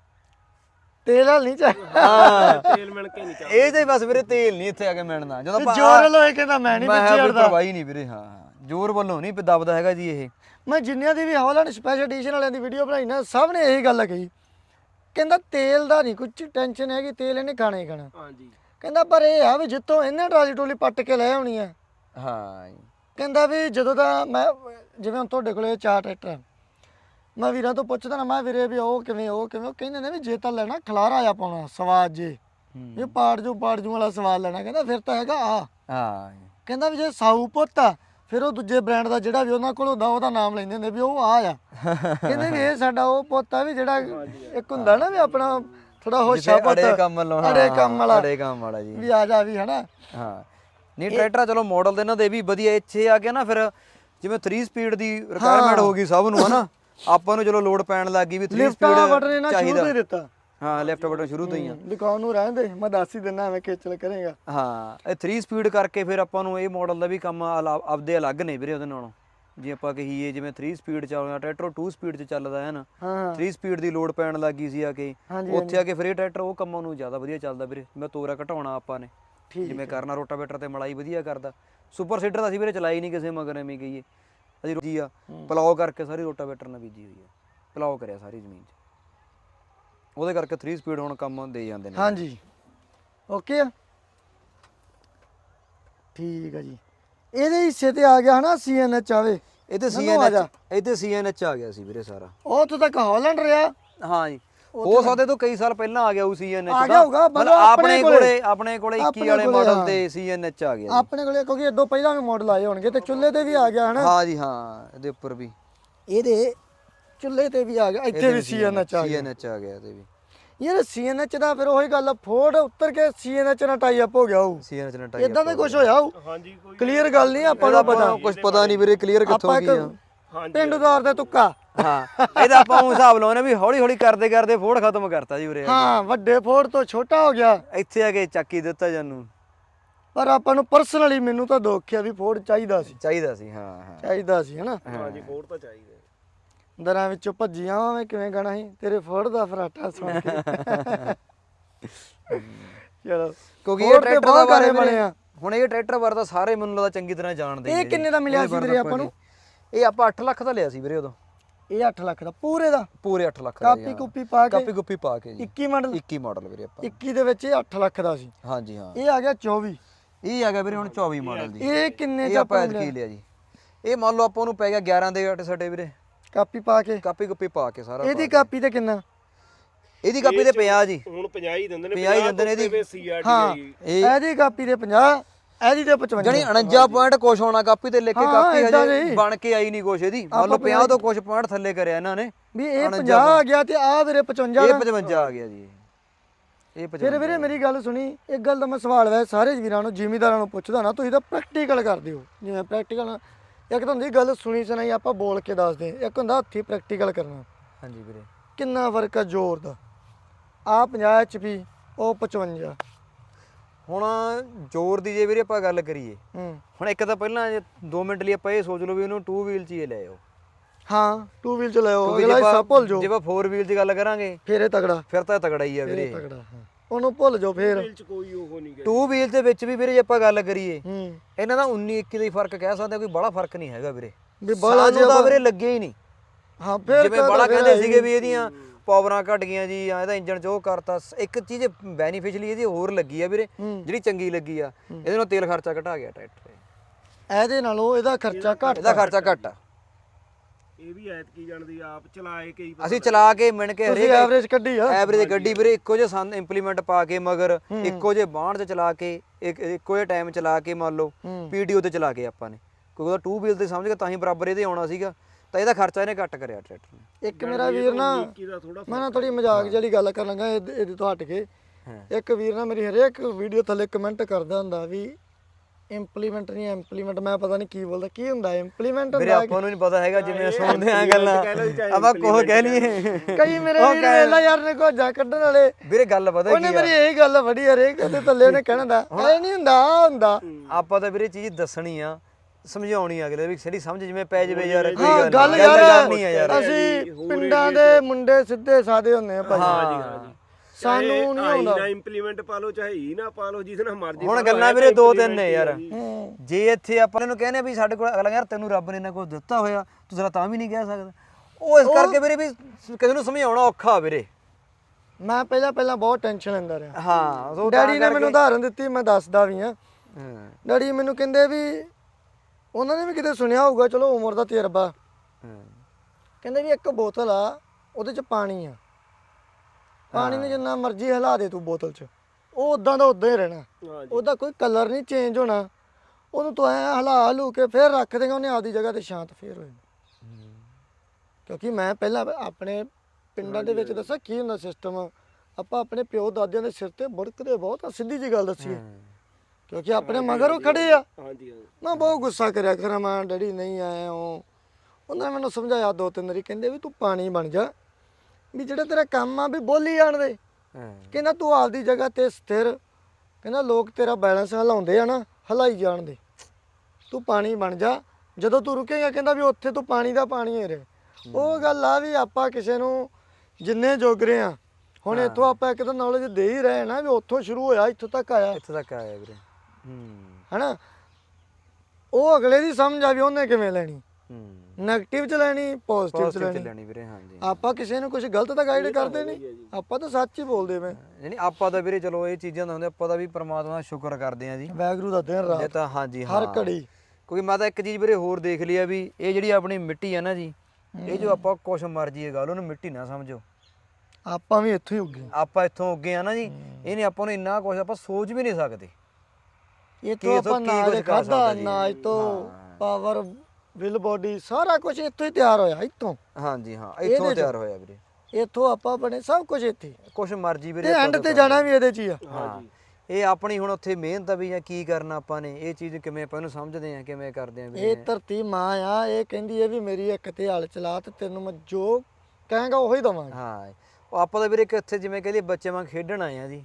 ਤੇਲ ਨਹੀਂ ਚਾਹੀਦਾ। ਹਾਂ। [LAUGHS] ਤੇਲ ਮਿਲ ਕੇ ਨਹੀਂ ਚੱਲ ਇਹ ਤੇ ਬਸ ਵੀਰੇ ਤੇਲ ਨਹੀਂ ਇੱਥੇ ਆ ਕੇ ਮਿਲਣਾ। ਜਦੋਂ ਆਪਾਂ ਜੋਰ ਲੋਏ ਕਹਿੰਦਾ ਮੈਂ ਨਹੀਂ ਮੈਂ ਪਿੱਛੇ ਹਟਦਾ। ਪਰਵਾਹੀ ਨਹੀਂ ਵੀਰੇ ਹਾਂ। ਜ਼ੋਰ ਵੱਲੋਂ ਨਹੀਂ ਦਬਦਾ ਹੈਗਾ ਜੀ ਇਹ। ਮੈਂ ਜਿੰਨਿਆਂ ਦੀ ਵੀ ਹੌਲੈਂਡ ਸਪੈਸ਼ਲ ਐਡੀਸ਼ਨ ਵਾਲਿਆਂ ਦੀ ਵੀਡੀਓ ਬਣਾਈ ਨਾ ਸਭ ਨੇ ਇਹੀ ਗੱਲ ਕਹੀ। ਕਹਿੰਦਾ ਤੇਲ ਦਾ ਨਹੀਂ ਕੁਝ ਟੈਨਸ਼ਨ ਹੈਗੀ ਤੇਲ ਇਹਨੇ ਖਾਣਾ ਹੀ ਖਾਣਾ। ਹਾਂਜੀ। ਕਹਿੰਦਾ ਪਰ ਇਹ ਆ ਵੀ ਜਿੱਥੋਂ ਇਹਨੇ ਟਰਾਲੀ ਟੋਲੀ ਪੱਟ ਕੇ ਲੈ ਆਉਣੀ ਆ। ਹਾਂ। ਕਹਿੰਦਾ ਵੀ ਜਦੋਂ ਦਾ ਮੈਂ ਜਿਵੇਂ ਹੁਣ ਤੁਹਾਡੇ ਕੋਲੇ ਚਾਰ ਟਰੈਕਟਰ ਆ। ਮੈਂ ਵੀਰਾਂ ਤੋਂ ਪੁੱਛਦਾ ਨਾ ਮੈਂ ਵੀਰੇ ਵੀ ਉਹ ਕਿਵੇਂ ਉਹ ਕਿਵੇਂ ਉਹ ਕਹਿੰਦੇ ਨੇ ਵੀ ਜੇ ਤਾਂ ਲੈਣਾ ਖਲਾਰਾ ਆ ਪਾਉਣਾ ਸਵਾਦ ਜੇ। ਇਹ ਪਾੜ ਜੂ ਪਾੜ ਜੂ ਵਾਲਾ ਸਵਾਦ ਲੈਣਾ। ਕਹਿੰਦਾ ਫਿਰ ਤਾਂ ਹੈਗਾ ਆ। ਹਾਂ। ਕਹਿੰਦਾ ਵੀ ਜੇ ਸਾਊ ਪੁੱਤ ਆ ਫਿਰ ਉਹ ਦੂਜੇ ਬ੍ਰਾਂਡ ਦਾ ਜਿਹੜਾ ਵੀ ਉਹਨਾਂ ਕੋਲ ਹੁੰਦਾ ਉਹਦਾ ਨਾਮ ਲੈਂਦੇ ਹੁੰਦੇ ਵੀ ਉਹ ਆ ਆ। [LAUGHS] ਕਹਿੰਦੇ ਵੀ ਇਹ ਸਾਡਾ ਉਹ ਪੁੱਤ ਆ ਵੀ ਜਿਹੜਾ ਇੱਕ ਹੁੰਦਾ ਨਾ ਵੀ ਆਪਣਾ ਥੋੜਾ ਹੋਸ਼ਾ ਪੁੱਤ। ਅੜੇ ਕੰਮ ਲਾਉਣਾ ਅੜੇ ਕੰਮ ਵਾਲਾ। ਅੜੇ ਕੰਮ ਵਾਲਾ ਜੀ। ਵੀ ਆ ਜਾ ਵੀ ਹਨਾ? ਹਾਂ। ਨਹੀਂ ਟਰੈਕਟਰ ਚਲੋ ਮਾਡਲ ਦੇ ਇਹਨਾਂ ਦੇ ਵੀ ਵਧੀਆ ਇੱਥੇ ਆ ਗਿਆ ਨਾ ਫਿਰ ਜਿਵੇਂ 3 ਸਪੀਡ ਦੀ ਰਿਕੁਆਇਰਮੈਂਟ ਹੋ। ਗਈ ਸਭ ਨੂੰ ਹਨਾ? ਆਪਾਂ ਨੂੰ ਚਲੋ ਲੋਡ ਪੈਣ ਲੱਗ ਗਈ ਵੀ 3 ਲਿਫਟ ਵਾਲਾ ਬਟਨ ਸਪੀਡ ਇਹਨਾਂ ਸ਼ੁਰੂ ਚਾਹੀਦਾ। ਹੀ ਦਿੱਤਾ। ਹਾਂ ਲੈਫਟ ਬਟਨ ਸ਼ੁਰੂ ਤੋਂ ਹੀ ਆ। ਦੁਕਾਨ ਨੂੰ ਰਹਿਣ ਦੇ ਮੈਂ ਦੱਸ ਹੀ ਦਿੰਦਾ ਐਵੇਂ ਖੇਚਲ ਕਰੇਗਾ। ਹਾਂ ਇਹ 3 ਸਪੀਡ ਕਰਕੇ ਫਿਰ ਆਪਾਂ ਨੂੰ ਇਹ ਮਾਡਲ ਦਾ ਵੀ ਕੰਮ ਆਪਦੇ ਅਲੱਗ ਨੇ ਵੀਰੇ ਉਹਦੇ ਨਾਲੋਂ। ਜੇ ਆਪਾਂ ਕਹੀਏ ਜਿਵੇਂ 3 ਸਪੀਡ ਚੱਲਦਾ ਟਰੈਕਟਰ 2 ਸਪੀਡ 'ਚ ਚੱਲਦਾ ਹੈ ਨਾ। ਹਾਂ ਹਾਂ। 3 ਸਪੀਡ ਦੀ ਲੋਡ ਪੈਣ ਲੱਗ ਸੀ ਆ ਕੇ। ਉੱਥੇ ਆ ਕੇ ਫਿਰ ਇਹ ਟਰੈਕਟਰ ਉਹ ਕੰਮਾਂ ਨੂੰ ਜ਼ਿਆਦਾ ਵਧੀਆ ਚੱਲਦਾ ਵੀਰੇ। ਮੈਂ ਤੋਰਾ ਘਟਾਉਣਾ ਆਪਾਂ ਨੇ। ਜਿਵੇਂ ਕਰਨਾ ਰੋਟਾਵੇਟਰ ਤੇ ਮਲਾਈ ਵਧੀਆ ਕਰਦਾ। ਸੁਪਰ ਸੀਡਰ ਤਾਂ ਅਸੀਂ ਵੀਰੇ ਚਲਾਈ ਨਹੀਂ ਕਿਸੇ ਮਗਰ ਐਵੇਂ ਗਈਏ ਅਸੀਂ ਰੋਜੀ ਆ ਪਲਾਓ ਕਰਕੇ ਸਾਰੀ ਰੋਟਾਵੇਟਰ ਨਾਲ ਬੀਜੀ ਹੋਈ ਆ। ਪਲਾਓ ਕਰਿਆ ਸਾਰੀ ਜ਼ਮੀਨ 'ਚ। ਉਹਦੇ ਕਰਕੇ 3 ਸਪੀਡ ਹੁਣ ਕੰਮ ਦੇ ਜਾਂਦੇ ਨੇ। ਹਾਂਜੀ। ਓਕੇ ਆ? ਠੀਕ ਆ ਜੀ। ਇਹਦੇ ਹਿੱਸੇ ਤੇ ਆ ਗਿਆ ਹਨਾ ਸੀਐਨਐਚ ਆਵੇ। ਇਹ ਤੇ ਮੈਨੂੰ ਆ ਜਾ। ਸੀਐਨਐਚ ਇਹ ਤੇ ਸੀਐਨਐਚ ਆ ਗਿਆ ਸੀ ਵੀਰੇ ਸਾਰਾ। ਉਹ ਤੋਂ ਤੱਕ ਹਾਲੈਂਡ ਰਿਹਾ। ਹਾਂ ਜੀ। ਹੋ ਸਕਦੇ ਤੋਂ ਕਈ ਸਾਲ ਪਹਿਲਾਂ ਆ ਗਿਆ ਉਹ ਸੀਐਨਐਚ ਆ ਗਿਆ ਹੋਊਗਾ, ਮਤਲਬ ਆਪਣੇ ਕੋਲੇ- ਆਪਣੇ ਕੋਲੇ 21 ਆਪਣੇ ਵਾਲੇ ਮਾਡਲ। ਤੇ ਸੀਐਨਐਚ ਆ ਗਿਆ। ਆਪਣੇ ਕੋਲੇ ਕਿਉਂਕਿ ਇਦੋਂ ਪਹਿਲਾਂ ਵੀ ਮਾਡਲ ਆਏ ਹੋਣਗੇ ਤੇ ਚੁੱਲ੍ਹੇ ਤੇ ਵੀ ਆ ਗਿਆ ਹਨਾ। ਹਾਂ ਜੀ ਹਾਂ ਇਹਦੇ ਉੱਪਰ ਵੀ। ਇਹਦੇ ਚੁੱਲ੍ਹੇ ਤੇ ਵੀ ਆ ਗਿਆ ਇੱਥੇ ਵੀ ਸੀਐਨਐਚ ਆ ਗਿਆ। ਸੀਐਨਐਚ ਆ ਗਿਆ ਇਹਦੇ ਵੀ। ਯਾਰ ਸੀਐਨਐਚ ਦਾ ਫਿਰ ਉਹੀ ਗੱਲ ਫੋਰਡ ਉੱਤਰ ਕੇ ਸੀਐਨਐਚ ਨਾਲ ਟਾਈ ਅਪ ਹੋ ਗਿਆ ਉਹ। ਸੀਐਨ ਚ ਨਾ ਟਾਈ ਇਦਾਂ ਦਾ ਕੁਝ ਹੋਇਆ ਉਹ? ਹਾਂਜੀ ਕੋਈ ਕਲੀਅਰ ਗੱਲ ਨਹੀਂ ਆਪਾਂ ਨੂੰ ਪਤਾ। ਕੁਝ ਪਤਾ ਨਹੀਂ ਵੀਰੇ ਕਲੀਅਰ ਕਿੱਥੋਂ ਆਪਾਂ ਕੀ ਇੱਕ ਆ। ਹਾਂਜੀ। ਪਿੰਡਦਾਰ ਦਾ ਤੁੱਕਾ। ਹਾਂ ਇਹਦਾ ਆਪਾਂ ਉਹ ਹਿਸਾਬ ਲਾਉਨੇ ਵੀ ਹੌਲੀ ਹੌਲੀ ਕਰਦੇ ਕਰਦੇ ਫੋੜ ਖਤਮ ਕਰਤਾ ਜੀ ਉਰੇ ਹਾਂ ਵੱਡੇ ਫੋਰਡ ਤੋਂ ਛੋਟਾ ਹੋ ਗਿਆ। ਇੱਥੇ ਆ ਕੇ ਚੱਕੀ ਦਿੱਤਾ ਜਾਨੂੰ। ਪਰ ਆਪਾਂ ਨੂੰ ਪਰਸਨਲੀ ਮੈਨੂੰ ਤਾਂ ਦੁੱਖ ਆ ਵੀ ਫੋਰਡ ਚਾਹੀਦਾ ਸੀ। ਚਾਹੀਦਾ ਸੀ ਹਾਂ ਹਾਂ। ਚਾਹੀਦਾ ਸੀ ਹਨਾ? ਹਾਂਜੀ ਫੋੜ ਤਾਂ ਚਾਹੀਦਾ। ਦਰਾਂ ਵਿੱਚੋਂ ਭੱਜੀਆਂ ਵਾਂ ਕਿਵੇਂ ਗਾਣਾ ਸੀ? ਤੇਰੇ ਫੋਰਡ ਦਾ ਫਰਾਟਾ ਸੁਣ ਕੇ। ਚਲੋ ਕਿਉਂਕਿ ਇਹ ਟਰੈਕਟਰ ਦਾ ਬਾਰੇ ਗਾਣੇ ਬਣੇ ਵੀਰੇ- ਆ। ਹੁਣ ਇਹ ਟਰੈਕਟਰ ਬਾਰੇ ਤਾਂ ਸਾਰੇ ਮੈਨੂੰ ਲੱਗਦਾ ਚੰਗੀ ਤਰ੍ਹਾਂ ਜਾਣਦੇ ਇਹ ਕਿੰਨੇ ਦਾ ਮਿਲਿਆ ਸੀ ਵੀਰੇ ਆਪਾਂ ਨੂੰ? ਇਹ ਆਪਾਂ 8 ਲੱਖ ਦਾ ਲਿਆ ਸੀ ਵੀਰੇ ਉਦੋਂ। ਇਹ 8 ਲੱਖ ਦਾ ਪੂਰੇ ਦਾ? ਪੂਰੇ 8 ਲੱਖ ਦਾ ਕਾਪੀ। ਕੁੱਪੀ ਪਾ ਕੇ? ਕਾਪੀ ਗੁੱਪੀ ਪਾ ਕੇ ਜੀ। 21 ਮਾਡਲ? 21 ਮਾਡਲ ਵੀਰੇ ਆਪਾਂ। 21 ਦੇ ਵਿੱਚ ਇਹ 8 ਲੱਖ ਦਾ ਸੀ। ਹਾਂਜੀ ਹਾਂ। ਇਹ ਆ ਗਿਆ 24 ਇਹ ਆ ਗਿਆ ਵੀਰੇ ਹੁਣ 24 ਮਾਡਲ ਜੀ ਇਹ ਕਿੰਨੇ ਚ ਆਪਾਂ ਐਤਕੀ ਲਿਆ? ਜੀ। ਇਹ ਮੰਨ ਲਓ ਆਪਾਂ ਨੂੰ ਪੈ ਗਿਆ 11 ਦੇ ਅੱਟ ਸੱਟੇ ਵੀਰੇ। ਕਾਪੀ ਪਾ ਕੇ? ਕਾਪੀ ਗੁੱਪੀ ਪਾ ਕੇ ਸਾਰਾ ਇਹਦੀ ਕਾਪੀ ਤੇ ਕਿੰਨਾ? ਇਹਦੀ ਕਾਪੀ ਤੇ 50 ਜੀ। ਹੁਣ 50 ਹੀ ਦਿੰਦੇ ਨੇ 50 ਹੀ ਦਿੰਦੇ ਨੇ ਇਹਦੀ। ਸੀਆਰਟੀ ਹਾਂ ਇਹ ਇਹਦੀ ਕਾਪੀ ਤੇ 50 ਇਹਦੀ ਤੇ 55 ਜਣੀ 49 ਪੁਆਇੰਟ ਕੁਛ ਹੋਣਾ ਕਾਪੀ ਤੇ ਲਿਖ ਕੇ ਕਾਪੀ ਹਜੇ। ਬਣ ਕੇ ਆਈ ਨਹੀਂ ਕੁਛ ਇਹਦੀ। ਮੰਨ ਲਓ 50 ਤੋਂ ਕੁਛ ਪੁਆਇੰਟ ਥੱਲੇ ਕਰਿਆ ਇਹਨਾਂ ਨੇ। ਵੀ ਇਹ 50 ਆ ਗਿਆ ਤੇ ਆ ਵੀਰੇ 55 ਇਹ ਦਾ। 55 ਆ ਗਿਆ ਜੀ। ਇਹ 55 ਫਿਰ ਵੀਰੇ ਮੇਰੀ ਗੱਲ ਸੁਣੀ ਇੱਕ ਗੱਲ ਦਾ ਮੈਂ ਸਵਾਲ ਵੈ ਸਾਰੇ ਵੀਰਾਂ ਨੂੰ ਜ਼ਿਮੀਦਾਰਾਂ ਨੂੰ ਪੁੱਛਦਾ ਨਾ ਤੁਸੀਂ ਤਾਂ ਪ੍ਰੈਕਟੀਕਲ ਕਰਦੇ ਹੋ। ਜਿਵੇਂ ਪ੍ਰੈਕਟੀਕਲ ਇੱਕ ਤਾਂ ਹੁੰਦੀ ਗੱਲ ਸੁਣੀ ਸੁਣਾਈ ਆਪਾਂ ਬੋਲ ਕੇ ਦੱਸਦੇ ਇੱਕ ਹੁੰਦਾ ਹੱਥੀ ਪ੍ਰੈਕਟੀਕਲ ਕਰਨਾ। ਹਾਂਜੀ ਵੀਰੇ। ਕਿੰਨਾ ਫ਼ਰਕ ਆ ਜ਼ੋਰ ਦਾ? ਆ 50 ਐਚਪੀ ਉਹ 55 ਹੁਣ ਜ਼ੋਰ ਦੀ ਜੇ ਵੀਰੇ ਆਪਾਂ ਗੱਲ ਕਰੀਏ ਹੂੰ। ਹੁਣ ਇੱਕ ਤਾਂ ਪਹਿਲਾਂ 2 ਮਿੰਟ ਲਈ ਆਪਾਂ ਇਹ ਸੋਚ ਲਓ ਵੀ ਉਹਨੂੰ 2 ਵੀਲ 'ਚ ਹੀ ਲੈ ਆਓ। ਹਾਂ ਟੂ ਵੀਲ ਚ ਅਗਲਾ ਹਿੱਸਾ ਭੁੱਲ ਜਾਓ। ਜੇ ਆਪਾਂ 4 ਵੀਲ 'ਚ ਗੱਲ ਕਰਾਂਗੇ ਫੇਰ ਇਹ ਤਗੜਾ। ਫਿਰ ਤਾਂ ਤਗੜਾ ਹੀ ਆ ਵੀਰੇ ਇਹ ਤਗੜਾ ਹਾਂ। ਉਹਨੂੰ ਭੁੱਲ ਜਾਓ ਫੇਰ। ਚ ਕੋਈ ਉਹ ਨਹੀਂ ਗਿਆ 2 ਵੀਲ ਦੇ ਵਿੱਚ ਵੀ ਵੀਰੇ ਜੇ ਆਪਾਂ ਗੱਲ ਕਰੀਏ ਹੂੰ। ਇਹਨਾਂ ਦਾ 19 21 ਦਾ ਹੀ ਫ਼ਰਕ ਕਹਿ ਸਕਦੇ ਹਾਂ, ਕੋਈ ਬੜਾ ਫ਼ਰਕ ਨਹੀਂ ਹੈਗਾ ਵੀਰੇ। ਵੀ ਬਾਹਲਾ ਸਾਨੂੰ ਤਾਂ ਵੀਰੇ ਲੱਗੇ ਹੀ ਨਹੀਂ। ਹਾਂ ਫੇਰ ਜਿਵੇਂ ਬੜਾ ਕਹਿੰਦੇ। ਸੀਗੇ ਵੀ ਇਹਦੀਆਂ ਪਾਵਰਾਂ ਘਟ ਗਈਆਂ ਜੀ ਜਾਂ ਇਹਦਾ ਇੰਜਨ ਚ ਉਹ ਕਰਤਾ ਸ- ਇੱਕ ਚੀਜ਼ ਬੈਨੀਫੀਸ਼ੀਅਲੀ ਇਹਦੀ ਹੋਰ ਲੱਗੀ ਆ ਵੀਰੇ। ਜਿਹੜੀ ਚੰਗੀ ਲੱਗੀ ਆ। ਇਹਦੇ ਨਾਲ ਤੇਲ ਖਰਚਾ ਘਟਾ ਗਿਆ ਟਰੈਕਟਰ ਇਹਦੇ ਨਾਲੋਂ ਇਹਦਾ ਖਰਚਾ ਘੱਟ ਇਹਦਾ ਖਰਚਾ ਘੱਟ। ਆ ਇਹ ਵੀ ਐਤਕੀ ਜਾਣਦੀ ਆਪ ਚਲਾਏ ਕਈ ਅਸੀਂ ਚਲਾ ਕੇ ਮਿਣ ਕੇ ਤੁਸੀਂ ਐਵਰੇਜ ਕੱਢੀ ਆ। ਐਵਰੇਜ ਗੱਡੀ ਵੀਰੇ ਇੱਕੋ ਜਿਹੇ ਸੰਦ ਇੰਪਲੀਮੈਂਟ ਪਾ ਕੇ ਮਗਰ ਇੱਕੋ ਜਿਹੇ ਬਾਹਣ ਤੇ ਚਲਾ ਕੇ ਇੱਕ ਇੱਕੋ ਜਿਹੇ ਟਾਈਮ ਚਲਾ ਕੇ ਮੰਨ ਲਓ ਹੂੰ। ਪੀਡੀਓ ਤੇ ਚਲਾ ਕੇ ਆਪਾਂ ਨੇ। ਕਿਉਂਕਿ ਉਹਦਾ 2 ਵੀਲ ਤੇ ਸਮਝ ਕੇ ਤਾਂ ਹੀ ਬਰਾਬਰ ਇਹਦੇ ਆਉਣਾ ਸੀਗਾ। ਤਾਂ ਇਹਦਾ ਖਰਚਾ ਇਹਨੇ ਘੱਟ ਕਰਿਆ ਟਰੈਕਟਰ ਨੇ। ਇੱਕ ਮੇਰਾ ਵੀਰ ਨਾ ਮੈਂ ਨਾ ਥੋੜੀ ਮਜ਼ਾਕ ਜਿਹੜੀ ਗੱਲ ਕਰਨ ਲੱਗਾ ਇਹਦੇ ਤੋਂ ਹਟ ਕੇ। ਇੱਕ ਵੀਰ ਨਾ ਮੇਰੀ ਹਰੇਕ ਵੀਡੀਓ ਥੱਲੇ ਕਮੈਂਟ ਕਰਦਾ ਹੁੰਦਾ ਵੀ ਇੰਪਲੀਮੈਂਟ ਨਹੀਂ ਇੰਪਲੀਮੈਂਟ ਮੈਂ ਪਤਾ ਨਹੀਂ ਕੀ ਬੋਲਦਾ ਕੀ ਹੁੰਦਾ ਇੰਪਲੀਮੈਂਟ ਵੀਰੇ ਹੁੰਦਾ ਆਪਾਂ ਨੂੰ ਨਹੀਂ ਪਤਾ ਹੈਗਾ ਜਿਵੇਂ ਸੁਣਦੇ ਆ implement ਗੱਲਾਂ। ਆਪਾਂ ਕੋਹ ਕਹਿ ਲਈਏ। ਕਈ ਮੇਰੇ ਵੀਰ ਵੇਲਾ ਯਾਰ ਨੇ ਕੋਝਾ ਕੱਢਣ ਵਾਲੇ। ਵੀਰੇ ਗੱਲ ਪਤਾ ਉਹਨੇ ਕੀ ਆ? ਮੇਰੀ ਇਹੀ ਗੱਲ ਫੜੀ ਹਰੇਕ ਉਹਦੇ ਥੱਲੇ ਉਹਨੇ ਕਹਿਣਾ ਦਾ ਇਹ ਨਹੀਂ ਹੁੰਦਾ ਆ ਹੁੰਦਾ। ਆਪਾਂ ਤਾਂ ਵੀਰੇ ਚੀਜ਼ ਦੱਸਣੀ ਆ ਸਮਝਾਉਣੀ ਆ ਅਗਲੇ ਵੀ ਜਿਹੜੀ ਸਮਝ ਜਿਵੇਂ ਪੈ ਜਾਵੇ ਯਾਰ ਕੋਈ ਹਾਂ ਗੱਲ ਨਹੀਂ। ਯਾਰ ਕਰਨੀ ਆ ਯਾਰ। ਅਸੀਂ ਪਿੰਡਾਂ ਦੇ ਮੁੰਡੇ ਸਿੱਧੇ ਸਾਦੇ ਹੁੰਦੇ ਆ ਭਾਈ। ਹਾਂ ਸਾਨੂੰ ਨਹੀਂ ਆਉਂਦਾ। ਨਾ ਇੰਪਲੀਮੈਂਟ ਪਾ ਲਓ ਚਾਹੇ ਹੀ ਨਾ ਪਾ ਲਓ ਜਿਸ ਨਾਲ ਮਰਜ਼ੀ ਹੁਣ ਗੱਲਾਂ ਵੀਰੇ ਦੋ ਤਿੰਨ ਨੇ ਯਾਰ। ਜੀ। ਇੱਥੇ ਆਪਾਂ ਇਹਨੂੰ ਕਹਿੰਦੇ ਆ ਵੀ ਸਾਡੇ ਕੋਲ ਅਗਲਾ ਯਾਰ ਤੈਨੂੰ ਰੱਬ ਨੇ ਇਹਨਾਂ ਕੋਲ ਦਿੱਤਾ ਹੋਇਆ ਤੂੰ ਜ਼ਰਾ ਤਾਂ ਵੀ ਨਹੀਂ ਕਹਿ ਸਕਦਾ। ਉਹ ਇਸ ਕਰਕੇ ਵੀਰੇ ਵੀ ਕਿਸੇ ਨੂੰ ਸਮਝਾਉਣਾ ਔਖਾ ਵੀਰੇ। ਮੈਂ ਪਹਿਲਾਂ ਪਹਿਲਾਂ ਬਹੁਤ ਟੈਨਸ਼ਨ ਲੈਂਦਾ ਰਿਹਾ। ਹਾਂ ਡੈਡੀ ਨੇ ਮੈਨੂੰ ਉਦਾਹਰਨ ਦਿੱਤੀ ਮੈਂ ਦੱਸਦਾ ਵੀ ਆ ਹਾਂ, ਡੈਡੀ ਮੈਨੂੰ ਕਹਿੰਦੇ ਵੀ ਉਹਨਾਂ ਨੇ ਵੀ ਕਿਤੇ ਸੁਣਿਆ ਹੋਊਗਾ ਚਲੋ ਉਮਰ ਦਾ ਤਜਰਬਾ। ਕਹਿੰਦੇ ਵੀ ਇੱਕ ਬੋਤਲ ਆ ਉਹਦੇ ਚ ਪਾਣੀ ਆ। ਪਾਣੀ ਨੂੰ ਜਿੰਨਾ ਮਰਜ਼ੀ ਹਿਲਾ ਦੇ ਤੂੰ ਬੋਤਲ ਚ। ਉਹ ਉਦਾਂ ਦਾ ਉਦਾਂ ਹੀ ਰਹਿਣਾ। ਉਹਦਾ ਕੋਈ ਕਲਰ ਨਹੀਂ ਚੇਂਜ ਹੋਣਾ। ਉਹਨੂੰ ਤੂੰ ਐ ਹਿਲਾ ਹਲੂ ਕੇ ਫੇਰ ਰੱਖ ਦੇਗਾ ਉਹਨੇ ਆਪਦੀ ਜਗ੍ਹਾ ਤੇ ਸ਼ਾਂਤ ਫੇਰ ਹੋ ਜਾਣਾ। ਕਿਉਂਕਿ ਮੈਂ ਪਹਿਲਾਂ ਆਪਣੇ ਪਿੰਡਾਂ ਦੇ ਵਿੱਚ ਦੱਸਾਂ ਕੀ ਹੁੰਦਾ ਸਿਸਟਮ ਆਪਾਂ ਆਪਣੇ ਪਿਓ ਦਾਦਿਆਂ ਦੇ ਸਿਰ ਤੇ ਬੁੜਕਦੇ ਬਹੁਤ ਆ ਸਿੱਧੀ ਜੀ ਗੱਲ ਦੱਸੀਏ। ਕਿਉਂਕਿ ਆਪਣੇ ਮਗਰ ਉਹ ਖੜੇ ਆ। ਹਾਂਜੀ ਹਾਂ ਮੈਂ ਬਹੁਤ ਗੁੱਸਾ ਕਰਿਆ ਕਰਾਂ ਮੈਂ ਡੈਡੀ ਨਹੀਂ ਉਹ ਉਹਨਾਂ ਨੇ ਮੈਨੂੰ ਸਮਝਾਇਆ ਦੋ ਤਿੰਨ ਵਾਰੀ ਕਹਿੰਦੇ ਵੀ ਤੂੰ ਪਾਣੀ ਬਣ ਜਾ। ਵੀ ਜਿਹੜਾ ਤੇਰਾ ਕੰਮ ਆ ਵੀ ਬੋਲੀ ਜਾਣ ਦੇ। ਹਾਂ। ਕਹਿੰਦਾ ਤੂੰ ਆਪਦੀ ਜਗ੍ਹਾ ਤੇ ਸਥਿਰ। ਕਹਿੰਦਾ ਲੋਕ ਤੇਰਾ ਬੈਲੈਂਸ ਹਿਲਾਉਂਦੇ ਆ ਨਾ ਹਲਾਈ ਜਾਣ ਦੇ। ਤੂੰ ਪਾਣੀ ਬਣ ਜਾ। ਜਦੋਂ ਤੂੰ ਰੁਕੇਗਾ ਕਹਿੰਦਾ ਵੀ ਉੱਥੇ ਤੂੰ ਪਾਣੀ ਦਾ ਪਾਣੀ ਹੀ ਰਹੇ। ਉਹ ਗੱਲ ਆ ਵੀ ਆਪਾਂ ਕਿਸੇ ਨੂੰ ਜਿੰਨੇ ਜੋਗਰੇ ਆ ਹੁਣ ਇੱਥੋਂ ਆਪਾਂ ਇੱਕ ਤਾਂ ਨੌਲੇਜ ਦੇ ਹੀ ਰਹੇ ਨਾ ਵੀ ਉੱਥੋਂ ਸ਼ੁਰੂ ਹੋਇਆ ਇੱਥੋਂ ਤੱਕ ਆਇਆ। ਇੱਥੇ ਤੱਕ ਆਇਆ ਵੀਰੇ। ਹੂੰ। ਹਨਾ? ਉਹ ਅਗਲੇ ਦੀ ਸਮਝ ਆ ਵੀ ਉਹਨੇ ਕਿਵੇਂ ਲੈਣੀ। ਹੂੰ। 네ਗੇਟਿਵ ਚ ਲੈਣੀ ਪੋਜ਼ਿਟਿਵ ਚ ਪੋਜ਼ਿਟਿਵ ਲੈਣੀ। ਲੈਣੀ ਵੀਰੇ ਹਾਂਜੀ। ਆਪਾਂ ਕਿਸੇ ਨੂੰ ਕੁਝ ਗਲਤ ਤਾਂ ਗਾਈਡ ਕਰਦੇ ਨਹੀਂ। ਆਪਾਂ ਤਾਂ ਸੱਚ ਹੀ ਬੋਲਦੇ ਮੈਂ ਯਾਨੀ ਆਪਾਂ ਤਾਂ ਵੀਰੇ ਚਲੋ ਇਹ ਚੀਜ਼ਾਂ ਦਾ ਹੁੰਦੇ ਆਪਾਂ ਤਾਂ ਵੀ ਪ੍ਰਮਾਤਮਾ ਦਾ ਸ਼ੁਕਰ ਕਰਦੇ ਆ ਜੀ। ਵੈਗਰੂ ਦਾ ਦਿਨ ਇਹ ਰਾਤ ਤਾਂ ਹਾਂਜੀ ਹਾਂ। ਹਰ ਘੜੀ। ਕਿਉਂਕਿ ਮੈਂ ਤਾਂ ਇੱਕ ਚੀਜ਼ ਵੀਰੇ ਹੋਰ ਦੇਖ ਲਿਆ ਵੀ ਇਹ ਜਿਹੜੀ ਆਪਣੀ ਮਿੱਟੀ ਆ ਨਾ ਜੀ ਇਹ ਜੋ ਆਪਾਂ ਕੁਛ ਮਰਜ਼ੀ ਹੈ ਗੱਲ ਉਹਨੂੰ ਮਿੱਟੀ ਨਾ ਸਮਝੋ। ਆਪਾਂ ਵੀ ਇੱਥੋਂ ਹੀ ਉੱਗੇ ਆਪਾਂ ਇੱਥੋਂ ਉੱਗੇ ਆ ਨਾ ਜੀ ਇਹਨੇ ਆਪਾਂ ਨੂੰ ਇੰਨਾ ਕੁਛ ਆਪਾਂ ਸੋਚ ਵੀ ਨਹੀਂ ਸਕਦੇ। ਇਹ ਕੀ ਤੋਂ ਇੱਥੋਂ ਆਪਾਂ ਕੀ ਨਾਜ ਕੁਝ ਕਰ ਖਾਦਾ ਸਕਦਾ ਜੀ? ਨਾਜ ਤੋਂ ਹਾਂ। ਪਾਵਰ ਵਿਲ ਬੋਡੀ ਸਾਰਾ ਕੁਝ ਇੱਥੋਂ ਹੀ ਤਿਆਰ ਹੋਇਆ ਇੱਥੋਂ। ਹਾਂਜੀ ਹਾਂ ਇਹਦੇ ਇੱਥੋਂ ਚ- ਤਿਆਰ ਹੋਇਆ ਵੀਰੇ। ਇੱਥੋਂ ਆਪਾਂ ਬਣੇ ਸਭ ਕੁਝ ਇੱਥੇ। ਕੁਛ ਮਰਜ਼ੀ ਵੀਰੇ ਤੇ ਆਪਾਂ ਐਂਡ ਤੋਂ ਜਾਣਾ ਵੀ ਇਹਦੇ 'ਚ ਹੀ ਆ। ਹਾਂ ਇਹ ਆਪਣੀ ਹੁਣ ਉੱਥੇ ਮਿਹਨਤ ਆ ਵੀ ਜਾਂ ਕੀ ਕਰਨਾ ਆਪਾਂ ਨੇ ਇਹ ਚੀਜ਼ ਕਿਵੇਂ ਆਪਾਂ ਇਹਨੂੰ ਸਮਝਦੇ ਆ ਕਿਵੇਂ ਕਰਦੇ ਆ ਵੀ ਇਹ ਧਰਤੀ ਮਾਂ ਆ ਇਹ ਕਹਿੰਦੀ ਹੈ ਵੀ ਮੇਰੀ ਇੱਕ ਤੇ ਹਲ ਚਲਾ ਤੇ ਤੈਨੂੰ ਮੈਂ ਜੋ ਕਹਾਂਗਾ ਉਹੀ ਦਵਾਂਗਾ। ਹਾਂ ਉਹ ਆਪਾਂ ਤਾਂ ਵੀਰੇ ਕਿੱਥੇ ਜਿਵੇਂ ਕਹਿੰਦੇ ਬੱਚੇ ਵਾਂਗ ਖੇਡਣ ਆਏ ਆ ਜੀ।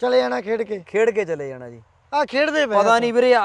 ਚਲੇ ਜਾਣਾ ਖੇਡ ਕੇ। ਖੇਡ ਕੇ ਚਲੇ ਜਾਣਾ ਜੀ। ਆ ਖੇਡਦੇ ਪਏ ਪਤਾ ਨਹੀਂ ਵੀਰੇ ਆ